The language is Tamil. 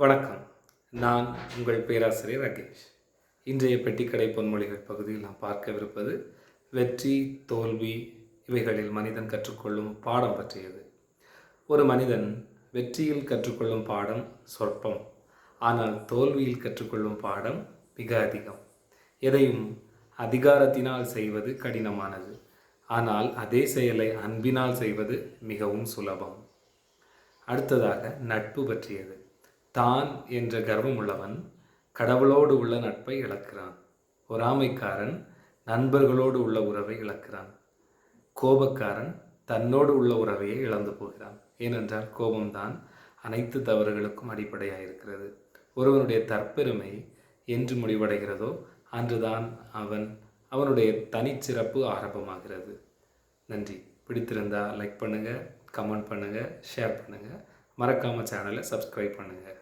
வணக்கம். நான் உங்கள் பேராசிரியர் ரகேஷ் இன்றைய பெட்டிக்கடை பொன்மொழிகள் பகுதியில் நாம் பார்க்கவிருப்பது வெற்றி தோல்வி இவைகளில் மனிதன் கற்றுக்கொள்ளும் பாடம் பற்றியது. ஒரு மனிதன் வெற்றியில் கற்றுக்கொள்ளும் பாடம் சொற்பம் ஆனால் தோல்வியில் கற்றுக்கொள்ளும் பாடம் மிக அதிகம். எதையும் அதிகாரத்தினால் செய்வது கடினமானது ஆனால் அதே செயலை அன்பினால் செய்வது மிகவும் சுலபம். அடுத்ததாக நட்பு பற்றியது. தான் என்ற கர்வம் உள்ளவன் கடவுளோடு உள்ள நட்பை இழக்கிறான். பொறாமைக்காரன் நண்பர்களோடு உள்ள உறவை இழக்கிறான். கோபக்காரன் தன்னோடு உள்ள உறவையே இழந்து போகிறான். ஏனென்றால் கோபம்தான் அனைத்து தவறுகளுக்கும் அடிப்படையாக இருக்கிறது ஒருவனுடைய தற்பெருமை என்று முடிவடைகிறதோ அன்றுதான் அவன் அவனுடைய தனிச்சிறப்பு ஆரம்பமாகிறது. நன்றி. பிடித்திருந்தா லைக் பண்ணுங்கள் கமெண்ட் பண்ணுங்கள் ஷேர் பண்ணுங்கள் மறக்காமல் சேனலை சப்ஸ்கிரைப் பண்ணுங்கள்